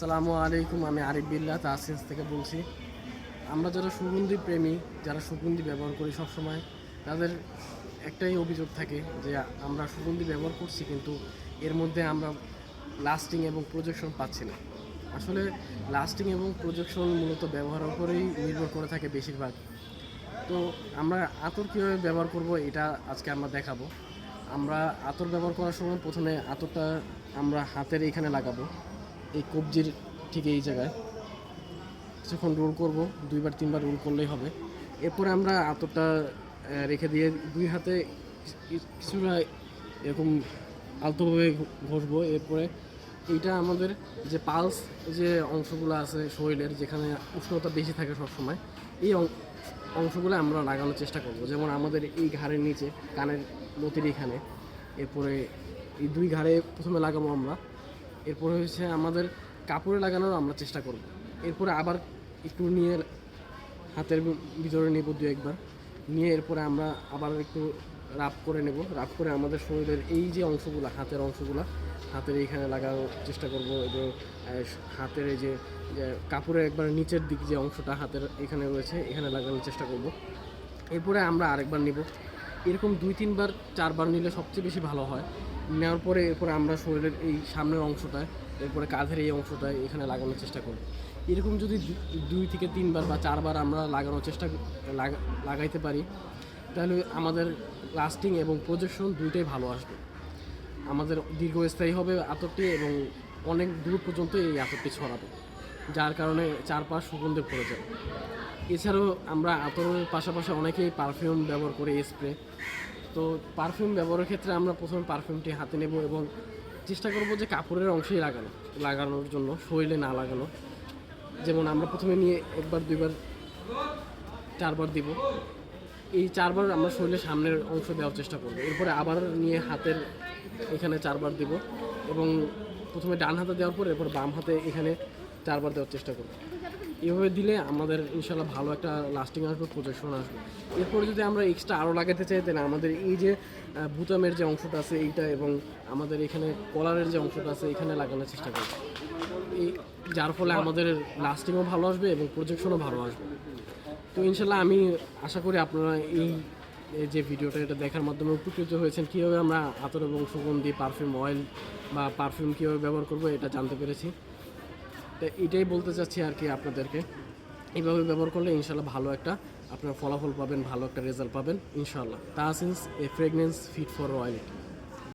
সালামু আলাইকুম, আমি আরিফ বিল্লা তাসিস থেকে বলছি। আমরা যারা সুগন্ধি প্রেমী, যারা সুগন্ধি ব্যবহার করি সবসময়, তাদের একটাই অভিযোগ থাকে যে আমরা সুগন্ধি ব্যবহার করছি কিন্তু এর মধ্যে আমরা লাস্টিং এবং প্রজেকশন পাচ্ছি না। আসলে লাস্টিং এবং প্রজেকশন মূলত ব্যবহারের উপরেই নির্ভর করে থাকে বেশিরভাগ। তো আমরা আতর কীভাবে ব্যবহার করব এটা আজকে আমরা দেখাবো। আমরা আতর ব্যবহার করার সময় প্রথমে আতরটা আমরা হাতের এখানে লাগাবো। এই কবজির ঠিক এই জায়গায়। কিছুক্ষণ রোল করব, দুইবার, তিনবার রোল করলেই হবে। এরপরে আমরা আতরটা রেখে দিয়ে দুই হাতে কিছুটা এরকম আলতোভাবে ঘষবো। এরপরে এইটা আমাদের যে পালস যে অংশগুলো আছে শরীরের, যেখানে উষ্ণতা বেশি থাকে সবসময়, এই অংশগুলো আমরা লাগানোর চেষ্টা করব। যেমন আমাদের এই ঘাড়ের নিচে, কানের লতির এখানে। এরপরে এই দুই ঘাড়ে প্রথমে লাগাবো আমরা। এরপরে হচ্ছে আমাদের কাপড়ে লাগানোর আমরা চেষ্টা করব। এরপরে আবার একটু নিয়ে হাতের ভিতরে নেব দু একবার। নিয়ে এরপরে আমরা আবার একটু রাপ করে নেব। রাপ করে আমাদের শরীরের এই যে অংশগুলো, হাতের অংশগুলো, হাতের এইখানে লাগানোর চেষ্টা করব এবং হাতের এই যে কাপড়ের একবার নিচের দিক যে অংশটা হাতের এখানে রয়েছে, এখানে লাগানোর চেষ্টা করব। এরপরে আমরা আরেকবার নিব। এরকম দুই, তিনবার, চারবার নিলে সবচেয়ে বেশি ভালো হয়। নেওয়ার পরে, এরপরে আমরা শরীরের এই সামনের অংশটায়, এরপরে কাঁধের এই অংশটায় এখানে লাগানোর চেষ্টা করি। এরকম যদি দুই থেকে তিনবার বা চারবার আমরা লাগানোর চেষ্টা লাগাইতে পারি, তাহলে আমাদের লাস্টিং এবং প্রজেকশন দুইটাই ভালো আসবে। আমাদের দীর্ঘস্থায়ী হবে আতরটি এবং অনেক দূর পর্যন্ত এই আতরটি ছড়াবে, যার কারণে চারপাশ সুগন্ধে পড়ে যাবে এছাড়াও আমরা আতরের পাশাপাশি অনেকেই পারফিউম ব্যবহার করি স্প্রে তো পারফিউম ব্যবহারের ক্ষেত্রে আমরা প্রথমে পারফিউমটি হাতে নেব এবং চেষ্টা করব যে কাপড়ের অংশেই লাগানো, লাগানোর জন্য, শরীরে না লাগানো। যেমন আমরা প্রথমে নিয়ে একবার, দুইবার, চারবার দিব। এই চারবার আমরা শরীরের সামনের অংশ দেওয়ার চেষ্টা করব। এরপরে আবার নিয়ে হাতের এখানে চারবার দিব এবং প্রথমে ডান হাতে দেওয়ার পর এরপর বাম হাতে এখানে চারবার দেওয়ার চেষ্টা করব। এভাবে দিলে আমাদের ইনশাল্লাহ ভালো একটা লাস্টিং আসবে প্রজেকশন আসবে। এরপরে যদি আমরা এক্সট্রা আরও লাগাতে চাই, তাহলে আমাদের এই যে বুতামের যে অংশটা আছে এইটা এবং আমাদের এখানে কলারের যে অংশটা আছে এখানে লাগানোর চেষ্টা করি এই যার ফলে আমাদের লাস্টিংও ভালো আসবে এবং প্রজেকশনও ভালো আসবে। তো ইনশাল্লাহ আমি আশা করি আপনারা এই যে ভিডিওটা এটা দেখার মাধ্যমে উপকৃত হয়েছেন, কীভাবে আমরা আতর এবং সুগন্ধি পারফিউম অয়েল বা পারফিউম কীভাবে ব্যবহার করব এটা জানতে পেরেছি। তো এটাই বলতে চাচ্ছি আর কি আপনাদেরকে। এইভাবে ব্যবহার করলে ইনশাল্লাহ ভালো একটা আপনার ফলাফল পাবেন, ভালো একটা রেজাল্ট পাবেন, ইনশাল্লাহ। Tahsin's a fragrance fit for royalty